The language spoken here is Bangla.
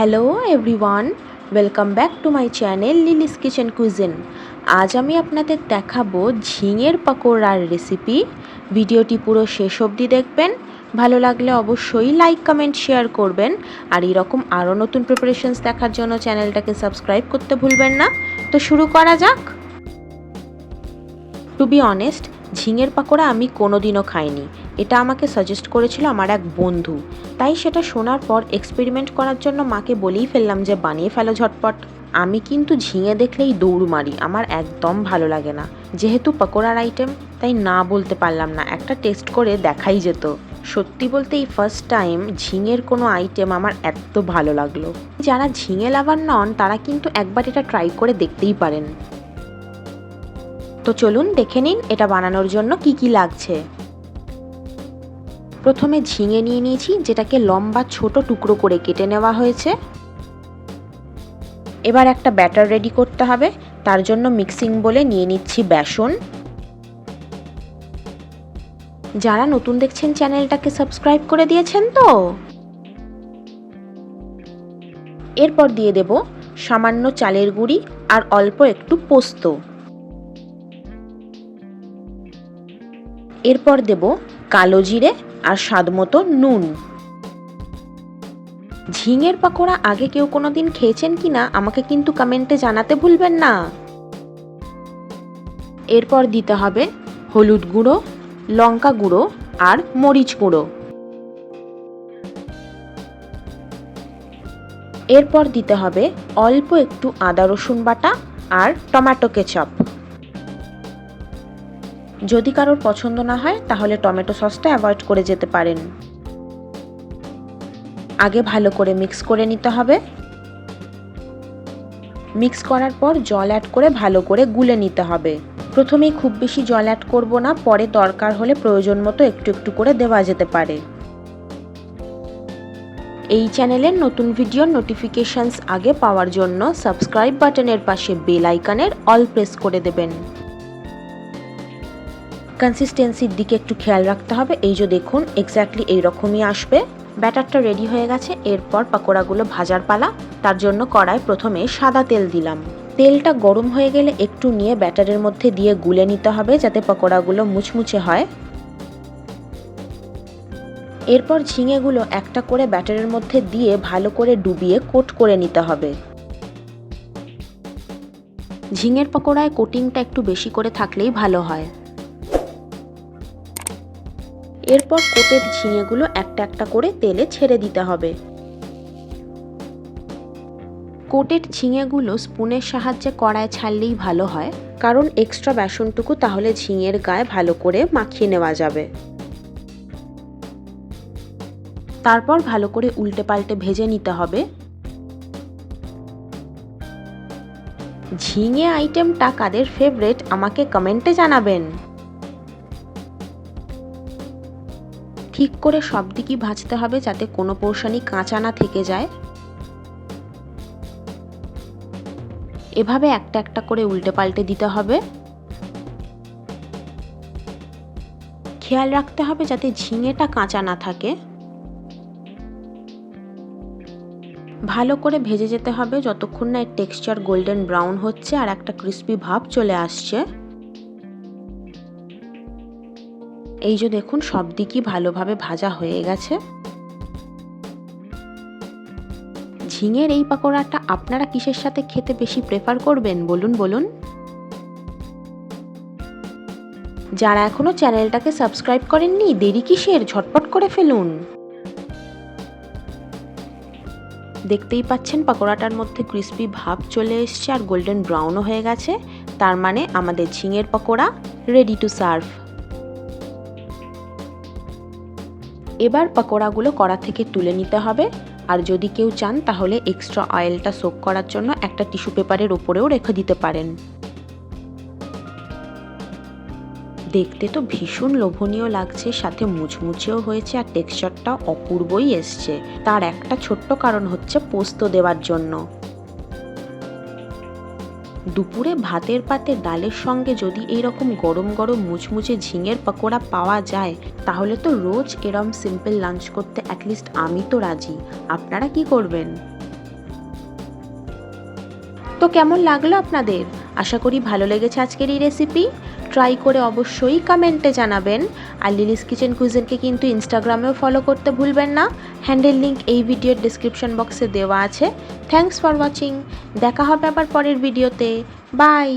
Hello everyone welcome back to my channel Lily's kitchen cuisine আজ আমি আপনাদের দেখাবো ঝিঙের পকোড়ার রেসিপি ভিডিওটি পুরো শেষ অবধি দেখবেন। ভালো লাগলে অবশ্যই লাইক কমেন্ট শেয়ার করবেন। আর এরকম আরও নতুন প্রিপারেশনস দেখার জন্য চ্যানেলটাকে সাবস্ক্রাইব করতে ভুলবেন না। তো শুরু করা যাক। টু বি অনেস্ট ঝিঙের পাকোড়া আমি কোনোদিনও খাইনি। এটা আমাকে সাজেস্ট করেছিল আমার এক বন্ধু। তাই সেটা শোনার পর এক্সপেরিমেন্ট করার জন্য মাকে বলেই ফেললাম যে বানিয়ে ফেলো ঝটপট। আমি কিন্তু ঝিঙে দেখলেই দৌড় মারি। আমার একদম ভালো লাগে না। যেহেতু পকোড়ার আইটেম তাই না বলতে পারলাম না। একটা টেস্ট করে দেখাই যেত। সত্যি বলতে এই ফার্স্ট টাইম ঝিঙের কোনো আইটেম আমার এত ভালো লাগল। যারা ঝিঙে লাভার নন, তারা কিন্তু একবার এটা ট্রাই করে দেখতেই পারেন। তো চলুন দেখে নিন এটা বানানোর জন্য কি কি লাগছে। প্রথমে ঝিঙে নিয়ে নিয়েছি, যেটাকে লম্বা ছোট টুকরো করে কেটে নেওয়া হয়েছে। এবার একটা ব্যাটার রেডি করতে হবে, তার জন্য মিক্সিং বলে নিয়ে নিচ্ছি বেসন। যারা নতুন দেখছেন চ্যানেলটাকে সাবস্ক্রাইব করে দিয়েছেন তো? এরপর দিয়ে দেব সামান্য চালের গুঁড়ি আর অল্প একটু পোস্ত। এরপর দেব কালো জিরে আর স্বাদমতো নুন। ঝিঙের পাকোড়া আগে কেউ কোনো দিন খেয়েছেন কি না, আমাকে কিন্তু কমেন্টে জানাতে ভুলবেন না। এরপর দিতে হবে হলুদ গুঁড়ো, লঙ্কা গুঁড়ো আর মরিচ গুঁড়ো। এরপর দিতে হবে অল্প একটু আদা রসুন বাটা আর টমেটো কেচাপ। যদি কারোর পছন্দ না হয়, তাহলে টমেটো সসটা অ্যাভয়েড করে যেতে পারেন। আগে ভালো করে মিক্স করে নিতে হবে। মিক্স করার পর জল অ্যাড করে ভালো করে গুলে নিতে হবে। প্রথমেই খুব বেশি জল অ্যাড করব না, পরে দরকার হলে প্রয়োজন মতো একটু একটু করে দেওয়া যেতে পারে। এই চ্যানেলের নতুন ভিডিওর নোটিফিকেশনস আগে পাওয়ার জন্য সাবস্ক্রাইব বাটনের পাশে বেল আইকনের অল প্রেস করে দেবেন। কনসিস্টেন্সির দিকে একটু খেয়াল রাখতে হবে। এই যে দেখুন এক্স্যাক্টলি এইরকমই আসবে। ব্যাটারটা রেডি হয়ে গেছে। এরপর পাকোড়াগুলো ভাজার পালা। তার জন্য কড়ায় প্রথমে সাদা তেল দিলাম। তেলটা গরম হয়ে গেলে একটু নিয়ে ব্যাটারের মধ্যে দিয়ে গুলে নিতে হবে যাতে পকোড়াগুলো মুচমুচে হয়। এরপর ঝিঙেগুলো একটা করে ব্যাটারের মধ্যে দিয়ে ভালো করে ডুবিয়ে কোট করে নিতে হবে। ঝিঙের পকোড়ায় কোটিংটা একটু বেশি করে থাকলেই ভালো হয়। এরপর কোটের ঝিঙেগুলো একটা একটা করে তেলে ছেড়ে দিতে হবে। কোটের ঝিঙেগুলো স্পুনের সাহায্যে কড়ায় ছাড়লেই ভালো হয়, কারণ এক্সট্রা বেসনটুকু তাহলে ঝিঙের গায়ে ভালো করে মাখিয়ে নেওয়া যাবে। তারপর ভালো করে উল্টে পাল্টে ভেজে নিতে হবে। ঝিঙে আইটেমটা কাদের ফেভারেট আমাকে কমেন্টে জানাবেন। ঠিক করে সব দিকই ভাজতে হবে যাতে কোনো পোর্শনই কাঁচা না থেকে যায়। এভাবে একটা একটা করে উল্টে পাল্টে দিতে হবে। খেয়াল রাখতে হবে যাতে ঝিঙেটা কাঁচা না থাকে। ভালো করে ভেজে যেতে হবে যতক্ষণ না এর টেক্সচার গোল্ডেন ব্রাউন হচ্ছে আর একটা ক্রিস্পি ভাব চলে আসছে। এই যে দেখুন, সব দিকই ভালোভাবে ভাজা হয়ে গেছে। ঝিঙের এই পাকোড়াটা আপনারা কিসের সাথে খেতে বেশি প্রেফার করবেন, বলুন বলুন? যারা এখনও চ্যানেলটাকে সাবস্ক্রাইব করেননি, দেরি কিসের? ঝটপট করে ফেলুন। দেখতেই পাচ্ছেন, পাকোড়াটার মধ্যে ক্রিস্পি ভাব চলে এসছে আর গোল্ডেন ব্রাউনও হয়ে গেছে। তার মানে আমাদের ঝিঙের পকোড়া রেডি টু সার্ভ এবার পকোড়াগুলো কড়া থেকে তুলে নিতে হবে। আর যদি কেউ চান, তাহলে এক্সট্রা অয়েলটা সোক করার জন্য একটা টিস্যু পেপারের ওপরেও রেখে দিতে পারেন। দেখতে তো ভীষণ লোভনীয় লাগছে, সাথে মুচমুচেও হয়েছে আর টেক্সচারটা অপূর্বই এসছে। তার একটা ছোট্ট কারণ হচ্ছে পোস্ত দেওয়ার জন্য। দুপুরে ভাতের পাতে ডালের সঙ্গে যদি এইরকম গরম গরম মুচমুচে ঝিঙের পকোড়া পাওয়া যায়, তাহলে তো রোজ এরম সিম্পল লাঞ্চ করতে অ্যাটলিস্ট আমি তো রাজি। আপনারা কি করবেন? তো কেমন লাগল আপনাদের? আশা করি ভালো লেগেছে আজকের এই রেসিপি ট্রাই করে অবশ্যই কমেন্টে জানাবেন। আর লিলিস কিচেন কুইজেনকে কিন্তু ইনস্টাগ্রামেও ফলো করতে ভুলবেন না। হ্যান্ডেল লিঙ্ক এই ভিডিওর ডিসক্রিপশন বক্সে দেওয়া আছে। থ্যাংকস ফর ওয়াচিং দেখা হবে আবার পরের ভিডিওতে বাই